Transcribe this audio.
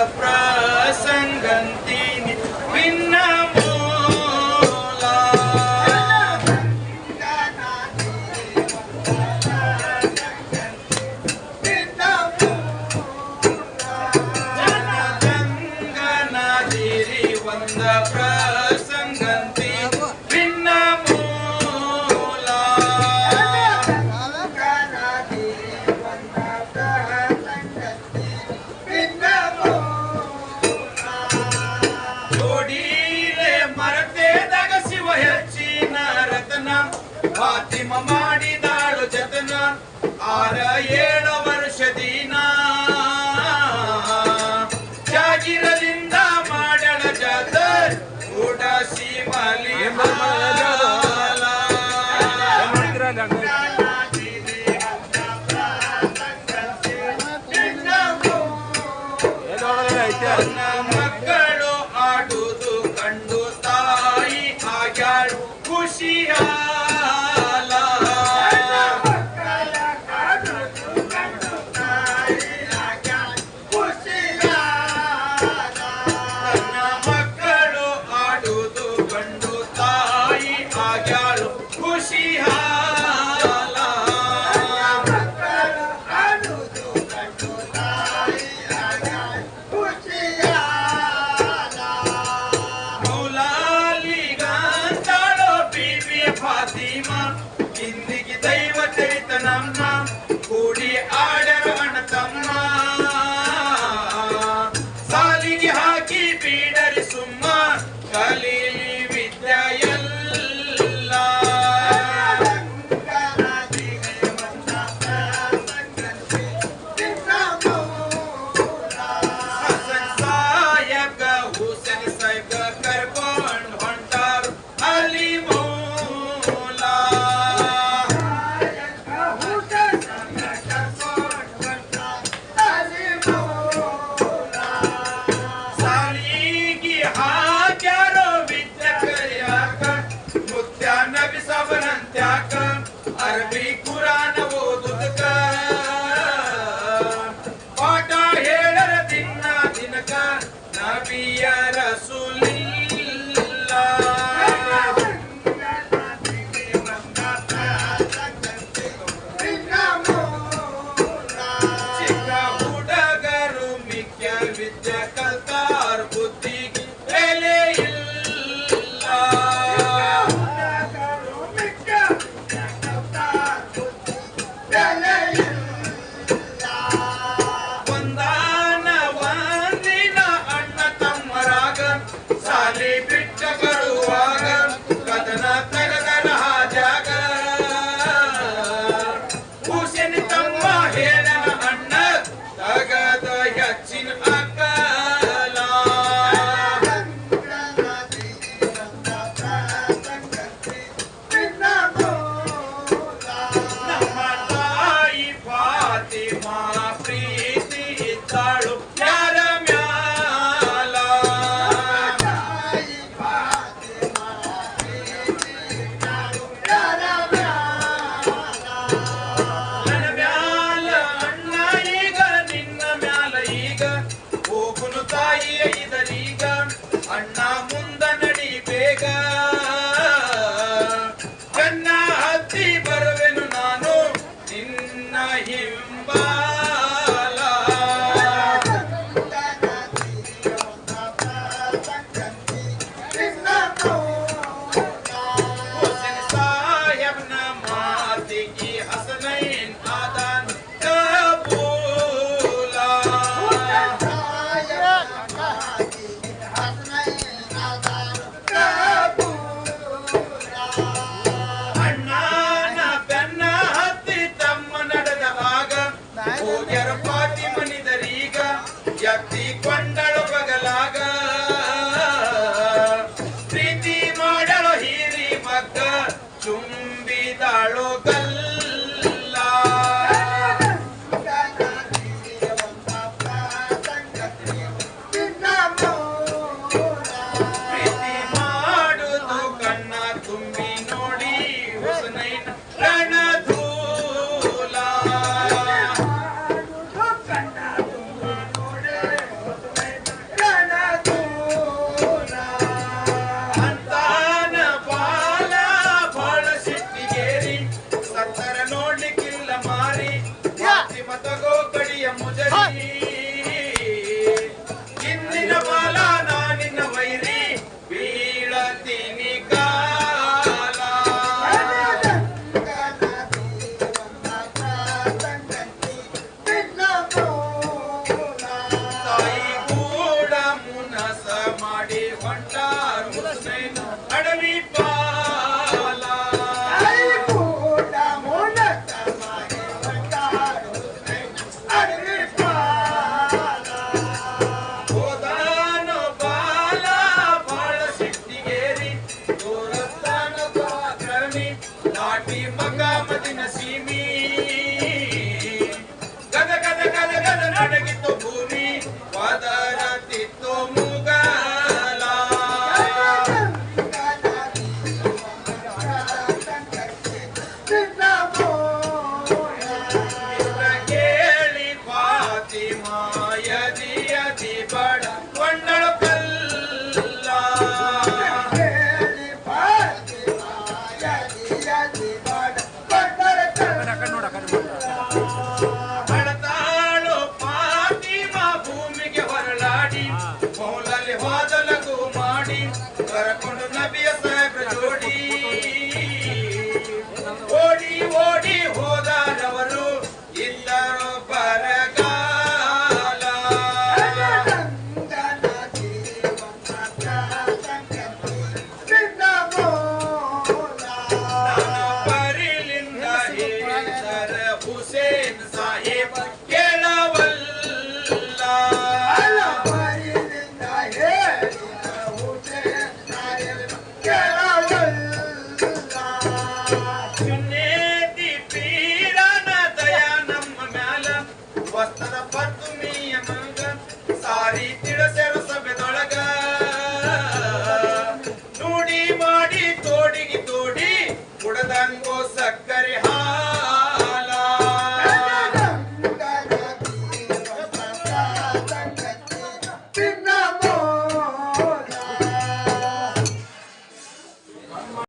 the. ಏಳ ವರ್ಷ ದಿನ. ಜಾಗಿರದಿಂದ ಮಾಡಳ ಜಾತರ್ ಉಡಾಸಿ ಮಾಲಿ ನಮ್ಮ him مقامة نسيمي ಕರಕೊಂಡು ನಬಿಯ ಸಾಹೇಬ್ರ ಜೋಡಿ. ಓಡಿ ಓ